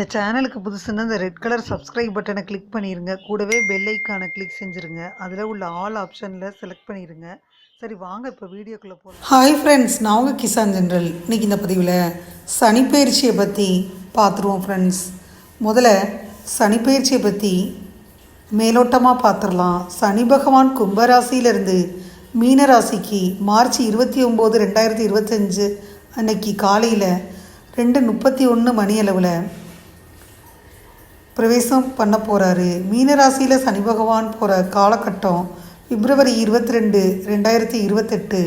இந்த சேனலுக்கு புதுசுன்னா இந்த ரெட் கலர் சப்ஸ்கிரைப் பட்டனை கிளிக் பண்ணிடுங்க கூடவே பெல் ஐக்கானை கிளிக் செஞ்சுருங்க. அதில் உள்ள ஆல் ஆப்ஷனில் செலக்ட் பண்ணிடுங்க சரி வாங்க இப்போ வீடியோக்குள்ளே போகலாம் ஹாய் ஃப்ரெண்ட்ஸ் நான் உங்கள் கிசான் ஜென்ரல். இன்றைக்கி இந்த பதிவில் சனிப்பெயர்ச்சியை பற்றி பார்த்துருவோம் ஃப்ரெண்ட்ஸ் முதல்ல சனிப்பயிற்சியை பற்றி மேலோட்டமாக பார்த்துடலாம். சனி பகவான் கும்பராசியிலிருந்து மீனராசிக்கு மார்ச் இருபத்தி ஒம்பது ரெண்டாயிரத்தி இருபத்தஞ்சு அன்னைக்கு காலையில் ரெண்டு முப்பத்தி ஒன்று மணி அளவில் பிரவேசம் பண்ண போகிறாரு மீனராசியில் சனி பகவான் போகிற காலகட்டம் பிப்ரவரி இருபத்தி ரெண்டு ரெண்டாயிரத்தி இருபத்தெட்டு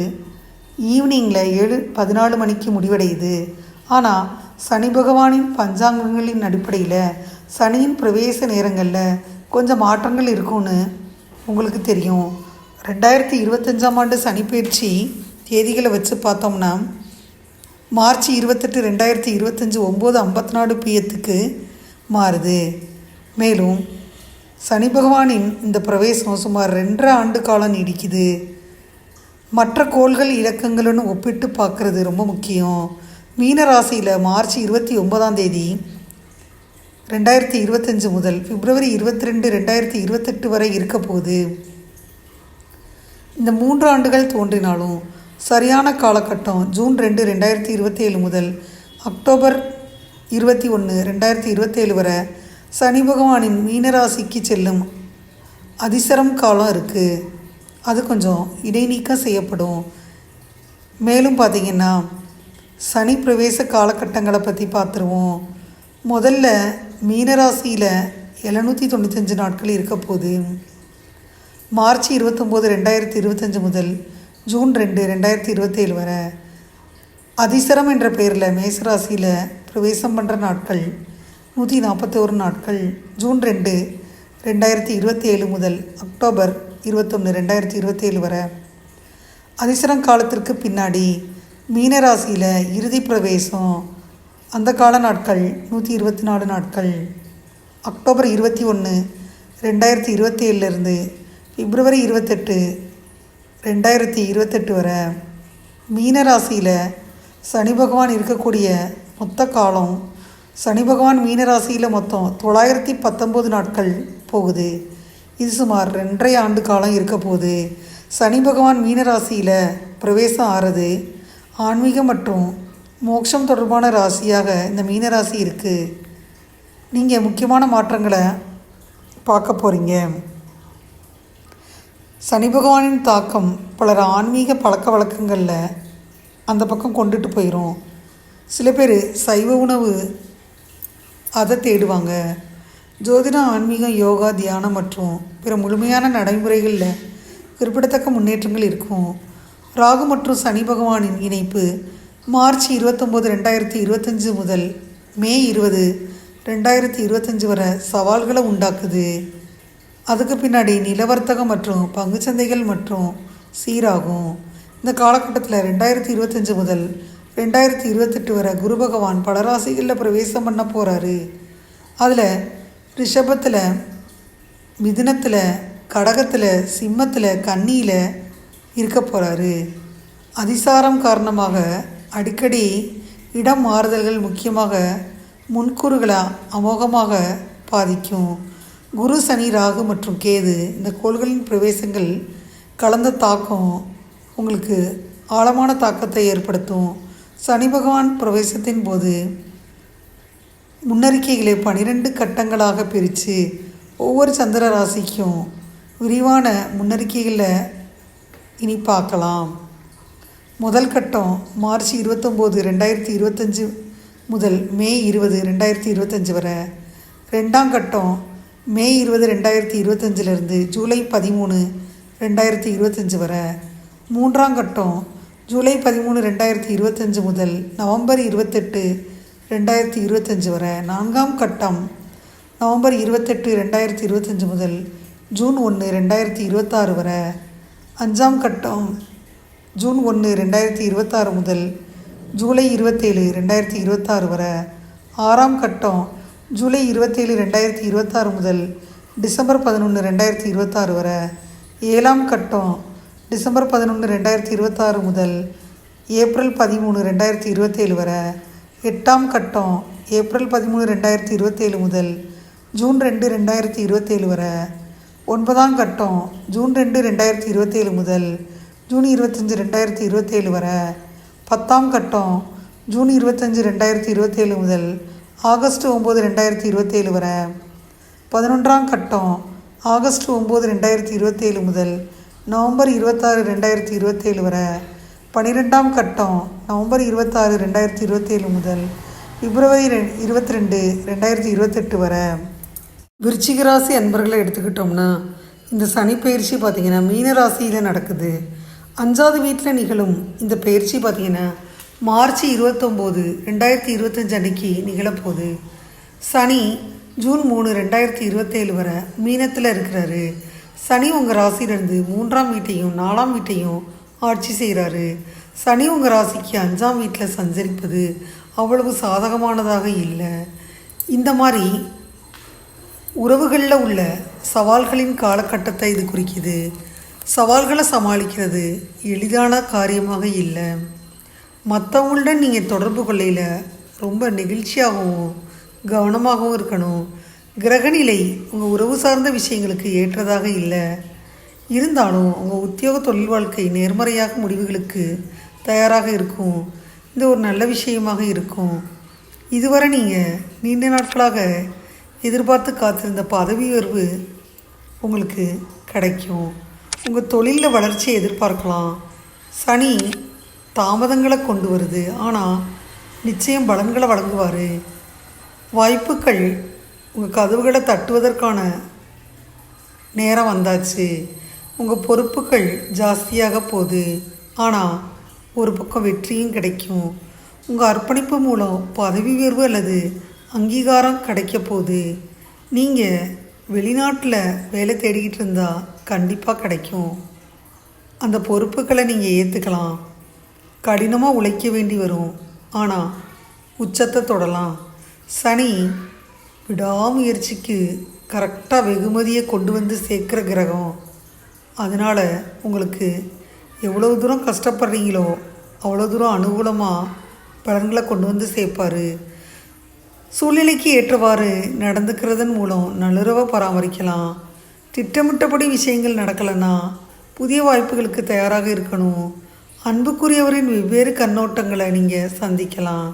ஈவினிங்கில் ஏழு பதினாலு மணிக்கு முடிவடையுது. ஆனால் சனி பகவானின் பஞ்சாங்கங்களின் அடிப்படையில் சனியின் பிரவேச நேரங்களில் கொஞ்சம் மாற்றங்கள் இருக்கும்னு உங்களுக்கு தெரியும். ரெண்டாயிரத்தி இருபத்தஞ்சாம் ஆண்டு சனிப்பயிற்சி தேதிகளை வச்சு பார்த்தோம்னா மார்ச் இருபத்தெட்டு ரெண்டாயிரத்தி இருபத்தஞ்சி ஒம்பது ஐம்பத்தி நாலு பிஎத்துக்கு மாறுது. மேலும் சனி பகவானின் இந்த பிரவேசம் சுமார் ரெண்டரை ஆண்டு காலம் நீடிக்குது. மற்ற கோள்கள் இலக்கங்களுடன் ஒப்பிட்டு பார்க்குறது ரொம்ப முக்கியம். மீன ராசியில் மார்ச் இருபத்தி ஒன்பதாம் தேதி ரெண்டாயிரத்தி இருபத்தஞ்சு முதல் பிப்ரவரி இருபத்தி ரெண்டு ரெண்டாயிரத்தி இருபத்தெட்டு வரை இருக்க போகுது. இந்த மூன்று ஆண்டுகள் தோன்றினாலும் சரியான காலகட்டம் ஜூன் ரெண்டு ரெண்டாயிரத்தி இருபத்தேழு முதல் அக்டோபர் இருபத்தி ஒன்று ரெண்டாயிரத்தி இருபத்தேழு வரை சனி பகவானின் மீனராசிக்கு செல்லும் அதிசரம் காலம் இருக்குது அது கொஞ்சம் இடைநீக்கம் செய்யப்படும். மேலும் பார்த்திங்கன்னா சனி பிரவேச காலகட்டங்களை பற்றி பார்த்துருவோம். முதல்ல மீனராசியில் எழுநூற்றி தொண்ணூத்தஞ்சு நாட்கள் இருக்க போது மார்ச் இருபத்தொம்போது ரெண்டாயிரத்தி இருபத்தஞ்சு முதல் ஜூன் ரெண்டு ரெண்டாயிரத்தி இருபத்தேழு வரை. அதிசரம் என்ற பெயரில் மேசராசியில் பிரவேசம் பண்ணுற நாட்கள் நூற்றி நாற்பத்தோரு நாட்கள் ஜூன் ரெண்டு ரெண்டாயிரத்தி இருபத்தி ஏழு முதல் அக்டோபர் இருபத்தொன்று ரெண்டாயிரத்தி இருபத்தேழு வரை. அதிசரம் காலத்திற்கு பின்னாடி மீனராசியில் இறுதி பிரவேசம் அந்த கால நாட்கள் நூற்றி இருபத்தி நாலு நாட்கள். அக்டோபர் இருபத்தி ஒன்று ரெண்டாயிரத்தி இருபத்தி ஏழுலேருந்து பிப்ரவரி இருபத்தெட்டு ரெண்டாயிரத்தி இருபத்தெட்டு வரை. மீனராசியில் சனி பகவான் இருக்கக்கூடிய மொத்த காலம் சனி பகவான் மீனராசியில் மொத்தம் தொள்ளாயிரத்தி பத்தொம்போது நாட்கள் போகுது. இது சுமார் ரெண்டரை ஆண்டு காலம் இருக்க போகுது. சனி பகவான் மீனராசியில் பிரவேசம் ஆறுது. ஆன்மீகம் மற்றும் மோட்சம் தொடர்பான ராசியாக இந்த மீனராசி இருக்குது நீங்கள் முக்கியமான மாற்றங்களை பார்க்க போகிறீங்க சனி பகவானின் தாக்கம் பலர் ஆன்மீக பழக்க வழக்கங்களில் அந்த பக்கம் கொண்டுட்டு போயிடும் சில பேர் சைவ உணவு அதை தேடுவாங்க. ஜோதிடம் ஆன்மீகம் யோகா தியானம் மற்றும் பிற முழுமையான நடைமுறைகளில் குறிப்பிடத்தக்க முன்னேற்றங்கள் இருக்கும். ராகு மற்றும் சனி பகவானின் இணைப்பு மார்ச் இருபத்தொம்போது ரெண்டாயிரத்தி இருபத்தஞ்சு முதல் மே இருபது ரெண்டாயிரத்தி இருபத்தஞ்சு வரை சவால்களை உண்டாக்குது. அதுக்கு பின்னாடி நிலவர்த்தகம் மற்றும் பங்குச்சந்தைகள் மற்றும் சீராகும். இந்த காலகட்டத்தில் ரெண்டாயிரத்தி இருபத்தஞ்சு முதல் ரெண்டாயிரத்தி இருபத்தெட்டு வரை குரு பகவான் பல ராசிகளில் பிரவேசம் பண்ண போகிறாரு அதில் ரிஷபத்தில் மிதுனத்தில் கடகத்தில் சிம்மத்தில் கன்னியில் இருக்க போகிறாரு அதிசாரம் காரணமாக அடிக்கடி இடம் மாறுதல்கள் முக்கியமாக முன்கூறுகளை அமோகமாக பாதிக்கும். குரு சனி ராகு மற்றும் கேது இந்த கோள்களின் பிரவேசங்கள் கலந்த தாக்கம் உங்களுக்கு ஆழமான தாக்கத்தை ஏற்படுத்தும். சனி பகவான் பிரவேசத்தின் போது முன்னறிக்கைகளை பனிரெண்டு கட்டங்களாக பிரித்து ஒவ்வொரு சந்திர ராசிக்கும் விரிவான முன்னறிக்கைகளை இனி பார்க்கலாம். முதல் கட்டம் மார்ச் இருபத்தொம்போது ரெண்டாயிரத்தி இருபத்தஞ்சு முதல் மே இருபது ரெண்டாயிரத்தி இருபத்தஞ்சி வரை. ரெண்டாம் கட்டம் மே இருபது ரெண்டாயிரத்தி இருபத்தஞ்சிலேருந்து ஜூலை பதிமூணு ரெண்டாயிரத்தி இருபத்தஞ்சி வரை. மூன்றாம் கட்டம் ஜூலை பதிமூணு ரெண்டாயிரத்தி இருபத்தஞ்சு முதல் நவம்பர் இருபத்தெட்டு ரெண்டாயிரத்தி இருபத்தஞ்சு வரை. நான்காம் கட்டம் நவம்பர் இருபத்தெட்டு ரெண்டாயிரத்தி இருபத்தஞ்சு முதல் ஜூன் ஒன்று ரெண்டாயிரத்தி இருபத்தாறு வரை. அஞ்சாம் கட்டம் ஜூன் ஒன்று ரெண்டாயிரத்தி இருபத்தாறு முதல் ஜூலை இருபத்தேழு ரெண்டாயிரத்தி இருபத்தாறு வரை. ஆறாம் கட்டம் ஜூலை இருபத்தேழு ரெண்டாயிரத்தி இருபத்தாறு முதல் டிசம்பர் பதினொன்று ரெண்டாயிரத்தி இருபத்தாறு வரை. ஏழாம் கட்டம் டிசம்பர் பதினொன்று ரெண்டாயிரத்தி இருபத்தாறு முதல் ஏப்ரல் பதிமூணு ரெண்டாயிரத்தி இருபத்தேழு வரை எட்டாம் கட்டம் ஏப்ரல் பதிமூணு ரெண்டாயிரத்தி இருபத்தேழு முதல் ஜூன் ரெண்டு ரெண்டாயிரத்தி இருபத்தேழு வரை. ஒன்பதாம் கட்டம் ஜூன் ரெண்டு ரெண்டாயிரத்தி இருபத்தேழு முதல் ஜூன் இருபத்தஞ்சி ரெண்டாயிரத்தி இருபத்தேழு வரை. பத்தாம் கட்டம் ஜூன் இருபத்தஞ்சி ரெண்டாயிரத்தி இருபத்தேழு முதல் ஆகஸ்ட் ஒம்பது ரெண்டாயிரத்தி இருபத்தேழு வரை. பதினொன்றாம் கட்டம் ஆகஸ்ட் ஒம்பது ரெண்டாயிரத்தி இருபத்தேழு முதல் நவம்பர் இருபத்தாறு ரெண்டாயிரத்தி இருபத்தேழு வரை பன்னிரெண்டாம் கட்டம் நவம்பர் இருபத்தாறு ரெண்டாயிரத்தி இருபத்தேழு முதல் பிப்ரவரி ரெ இருபத்தி ரெண்டு ரெண்டாயிரத்தி இருபத்தெட்டு வரை. விருச்சிக ராசி அன்பர்களை எடுத்துக்கிட்டோம்னா இந்த சனி பயிற்சி பார்த்திங்கன்னா மீன ராசியில் நடக்குது. அஞ்சாவது வீட்டில் நிகழும் இந்த பயிற்சி பார்த்திங்கன்னா மார்ச் இருபத்தொம்போது ரெண்டாயிரத்தி இருபத்தஞ்சு அன்னைக்கு நிகழப்போகுது. சனி ஜூன் மூணு ரெண்டாயிரத்தி இருபத்தேழு வரை மீனத்தில் இருக்கிறாரு. சனி உங்கள் ராசியிலிருந்து மூன்றாம் வீட்டையும் நாலாம் வீட்டையும் ஆட்சி செய்கிறாரு. சனி உங்கள் ராசிக்கு அஞ்சாம் வீட்டில் சஞ்சரிப்பது அவ்வளவு சாதகமானதாக இல்லை. இந்த மாதிரி உறவுகளில் உள்ள சவால்களின் காலகட்டத்தை இது குறிக்குது. சவால்களை சமாளிக்கிறது எளிதான காரியமாக இல்லை. மற்றவங்களுடன் நீங்கள் தொடர்பு கொள்ளையில் ரொம்ப நெகிழ்ச்சியாகவும் கவனமாகவும் இருக்கணும். கிரகநிலை உங்கள் உறவு சார்ந்த விஷயங்களுக்கு ஏற்றதாக இல்லை. இருந்தாலும் உங்கள் உத்தியோக தொழில் வாழ்க்கை நேர்மறையாக முடிவுகளுக்கு தயாராக இருக்கும். இது ஒரு நல்ல விஷயமாக இருக்கும். இதுவரை நீங்கள் நீண்ட நாட்களாக எதிர்பார்த்து காத்திருந்த பதவி உயர்வு உங்களுக்கு கிடைக்கும். உங்கள் தொழிலில் வளர்ச்சியை எதிர்பார்க்கலாம். சனி தாமதங்களை கொண்டு வருது. ஆனால் நிச்சயம் பலன்களை வழங்குவார். வாய்ப்புகள் உங்கள் கதவுகளை தட்டுவதற்கான நேரம் வந்தாச்சு. உங்கள் பொறுப்புகள் ஜாஸ்தியாக போகுது. ஆனால் ஒரு பக்கம் வெற்றியும் கிடைக்கும். உங்கள் அர்ப்பணிப்பு மூலம் பதவி உயர்வு அல்லது அங்கீகாரம் கிடைக்க போகுது. நீங்கள் வெளிநாட்டில் வேலை தேடிக்கிட்டு இருந்தால் கண்டிப்பாக கிடைக்கும். அந்த பொறுப்புகளை நீங்கள் ஏற்றுக்கலாம் கடினமாக உழைக்க வேண்டி வரும். ஆனால் உச்சத்தை தொடலாம். சனி விடாமுயற்சிக்கு கரெக்டாக வெகுமதியை கொண்டு வந்து சேர்க்குற கிரகம். அதனால் உங்களுக்கு எவ்வளோ தூரம் கஷ்டப்படுறீங்களோ அவ்வளோ தூரம் அனுகூலமாக பலன்களை கொண்டு வந்து சேர்ப்பார். சூழ்நிலைக்கு ஏற்றவாறு நடந்துக்கிறதன் மூலம் நல்லுறவை பராமரிக்கலாம். திட்டமிட்டபடி விஷயங்கள் நடக்கலைன்னா புதிய வாய்ப்புகளுக்கு தயாராக இருக்கணும். அன்புக்குரியவரின் வெவ்வேறு கண்ணோட்டங்களை நீங்கள் சந்திக்கலாம்.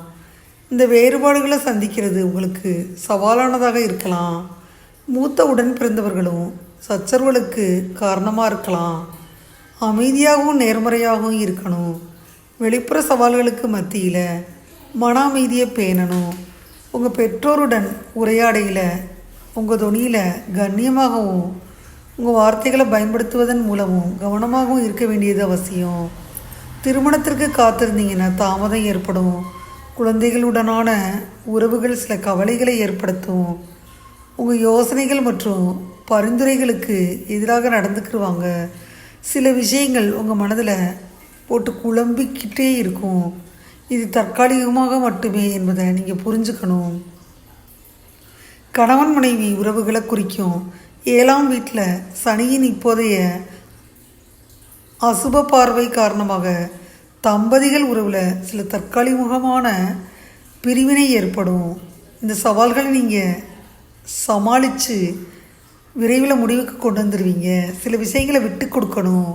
இந்த வேறுபாடுகளை சந்திக்கிறது உங்களுக்கு சவாலானதாக இருக்கலாம். மூத்த உடன் பிறந்தவர்களும் சச்சரவுகளுக்கு காரணமாக இருக்கலாம். அமைதியாகவும் நேர்மறையாகவும் இருக்கணும். வெளிப்புற சவால்களுக்கு மத்தியில் மன அமைதியை பேணணும். உங்கள் பெற்றோருடன் உரையாடையில் உங்கள் தொனியில் கண்ணியமாகவும் உங்கள் வார்த்தைகளை பயன்படுத்துவதன் மூலமும் கவனமாகவும் இருக்க வேண்டியது அவசியம். திருமணத்திற்கு காத்திருந்தீங்கன்னா தாமதம் ஏற்படும். குழந்தைகளுடனான உறவுகள் சில கவலைகளை ஏற்படுத்தும். உங்கள் யோசனைகள் மற்றும் பரிந்துரைகளுக்கு எதிராக நடந்துக்கிடுவாங்க சில விஷயங்கள் உங்கள் மனதில் போட்டு குழம்பிக்கிட்டே இருக்கும். இது தற்காலிகமாக மட்டுமே என்பதை நீங்கள் புரிஞ்சுக்கணும். கணவன் மனைவி உறவுகளை குறிக்கும். ஏழாம் வீட்டில் சனியின் இப்போதைய அசுப பார்வை காரணமாக தம்பதிகள் உறவில் சில தற்காலிகமான பிரிவினை ஏற்படும். இந்த சவால்களை நீங்கள் சமாளித்து விரைவில் முடிவுக்கு கொண்டு வந்துடுவீங்க சில விஷயங்களை விட்டு கொடுக்கணும்.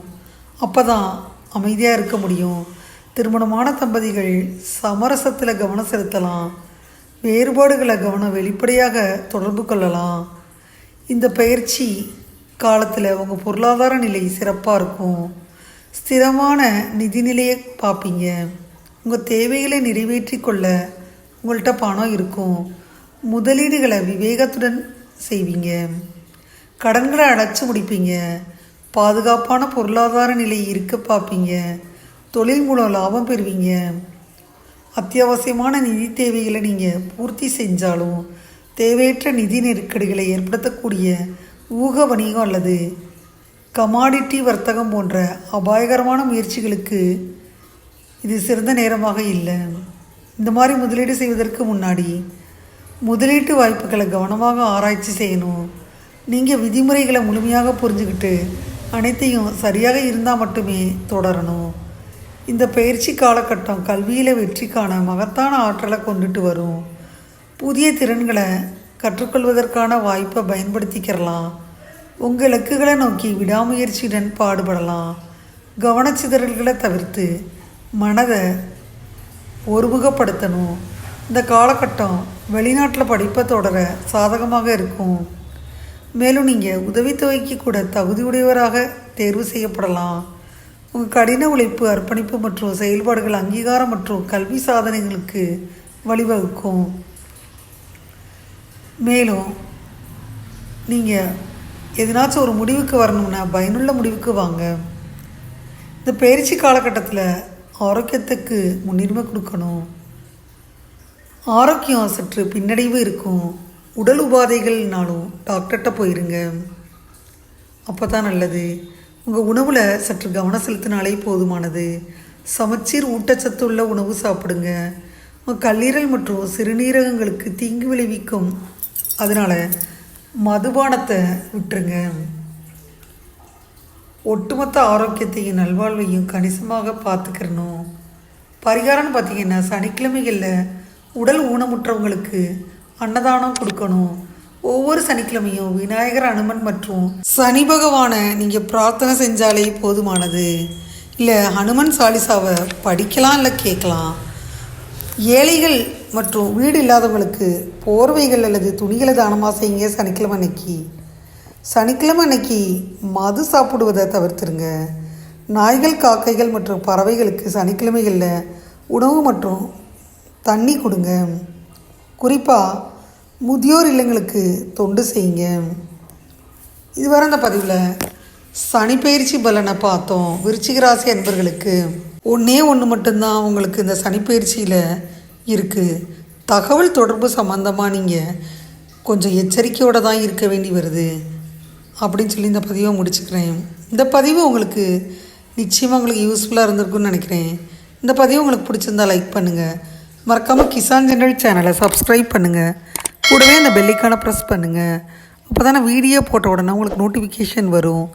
அப்போ தான் அமைதியாக இருக்க முடியும். திருமணமான தம்பதிகள் சமரசத்தில் கவனம் செலுத்தலாம். வேறுபாடுகளை கவனம் வெளிப்படையாக தொடர்பு கொள்ளலாம். இந்த பயிற்சி காலத்தில் உங்கள் பொருளாதார நிலை சிறப்பாக இருக்கும். ஸ்திரமான நிதிநிலையை பார்ப்பீங்க. உங்கள் தேவைகளை நிறைவேற்றி கொள்ள உங்கள்கிட்ட பணம் இருக்கும். முதலீடுகளை விவேகத்துடன் செய்வீங்க. கடன்களை அடைச்சி முடிப்பீங்க. பாதுகாப்பான பொருளாதார நிலை இருக்க பார்ப்பீங்க. தொழில் மூலம் லாபம் பெறுவீங்க. அத்தியாவசியமான நிதி தேவைகளை நீங்கள் பூர்த்தி செஞ்சாலும் தேவையற்ற நிதி நெருக்கடிகளை ஏற்படுத்தக்கூடிய ஊக வணிகம் அல்லது கமாடிட்டி வர்த்தகம் போன்ற அபாயகரமான முயற்சிகளுக்கு இது சிறந்த நேரமாக இல்லை. இந்த மாதிரி முதலீடு செய்வதற்கு முன்னாடி முதலீட்டு வாய்ப்புகளை கவனமாக ஆராய்ச்சி செய்யணும். நீங்கள் விதிமுறைகளை முழுமையாக புரிஞ்சுக்கிட்டு அனைத்தையும் சரியாக இருந்தால் மட்டுமே தொடரணும். இந்த பயிற்சி காலகட்டம் கல்வியில் வெற்றிக்கான மகத்தான ஆற்றலை கொண்டுட்டு வரும். புதிய திறன்களை கற்றுக்கொள்வதற்கான வாய்ப்பை பயன்படுத்திக்கிறலாம். உங்கள் இலக்குகளை நோக்கி விடாமுயற்சியுடன் பாடுபடலாம். கவனச்சிதறல்களை தவிர்த்து மனதை ஒருமுகப்படுத்தணும். இந்த காலகட்டம் வெளிநாட்டில் படிப்பை தொடர சாதகமாக இருக்கும். மேலும் நீங்கள் உதவித்தொகைக்கு கூட தகுதியுடையவராக தேர்வு செய்யப்படலாம். உங்கள் கடின உழைப்பு அர்ப்பணிப்பு மற்றும் செயல்பாடுகள் அங்கீகாரம் மற்றும் கல்வி சாதனைகளுக்கு வழிவகுக்கும். மேலும் நீங்கள் எதனாச்சும் ஒரு முடிவுக்கு வரணும்னா பயனுள்ள முடிவுக்கு வாங்க. இந்த பயிற்சி காலகட்டத்தில் ஆரோக்கியத்துக்கு முன்னுரிமை கொடுக்கணும். ஆரோக்கியம் சற்று பின்னடைவு இருக்கும். உடல் உபாதைகள்னாலும் டாக்டர்கிட்ட போயிருங்க. அப்போ தான் நல்லது. உங்கள் உணவில் சற்று கவனம் செலுத்தினாலே போதுமானது. சமச்சீர் ஊட்டச்சத்து உள்ள உணவு சாப்பிடுங்க. கல்லீரல் மற்றும் சிறுநீரகங்களுக்கு தீங்கு விளைவிக்கும். அதனால் மதுபானத்தை விட்டுருங்க. ஒட்டுமொத்த ஆரோக்கியத்தையும் நல்வாழ்வையும் கணிசமாக பார்த்துக்கிறணும். பரிகாரம்னு பார்த்தீங்கன்னா சனிக்கிழமைகளில் உடல் ஊனமுற்றவங்களுக்கு அன்னதானம் கொடுக்கணும். ஒவ்வொரு சனிக்கிழமையும் விநாயகர் அனுமன் மற்றும் சனி பகவானை நீங்கள் பிரார்த்தனை செஞ்சாலே போதுமானது. இல்லை ஹனுமன் சாலிசாவை படிக்கலாம் இல்லை கேட்கலாம். ஏழைகள் மற்றும் வீடு இல்லாதவங்களுக்கு போர்வைகள் அல்லது துணிகளை தானமாக செய்யுங்க சனிக்கிழமை அன்னைக்கு. சனிக்கிழமை அன்னைக்கு மது சாப்பிடுவதை தவிர்த்துருங்க. நாய்கள் காக்கைகள் மற்றும் பறவைகளுக்கு சனிக்கிழமைகளில் உணவு மற்றும் தண்ணி கொடுங்க. குறிப்பாக முதியோர் இல்லங்களுக்கு தொண்டு செய்யுங்க. இதுவரை அந்த பதிவில் சனிப்பயிற்சி பலனை பார்த்தோம். விருச்சிகராசி அன்பர்களுக்கு ஒன்றே ஒன்று மட்டும்தான் உங்களுக்கு இந்த சனிப்பயிற்சியில் இருக்குது தகவல் தொடர்பு சம்மந்தமாக நீங்கள் கொஞ்சம் எச்சரிக்கையோடு தான் இருக்க வேண்டி வருது. அப்படின்னு சொல்லி இந்த பதிவை முடிச்சுக்கிறேன். இந்த பதிவு உங்களுக்கு நிச்சயமாக உங்களுக்கு யூஸ்ஃபுல்லாக இருந்திருக்கும்னு நினைக்கிறேன். இந்த பதிவு உங்களுக்கு பிடிச்சிருந்தா லைக் பண்ணுங்கள் மறக்காமல் கிசான் ஜெனரல் சேனலை சப்ஸ்கிரைப் பண்ணுங்கள் கூடவே அந்த பெல்லிக்கான ப்ரெஸ் பண்ணுங்கள் அப்போ தானே வீடியோ போட்ட உடனே உங்களுக்கு நோட்டிஃபிகேஷன் வரும்.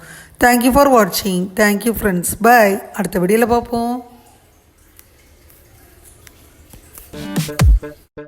தேங்க்யூ ஃபார் வாட்சிங் தேங்க்யூ ஃப்ரெண்ட்ஸ் பாய் அடுத்த வீடியோவில் பார்ப்போம். Bye.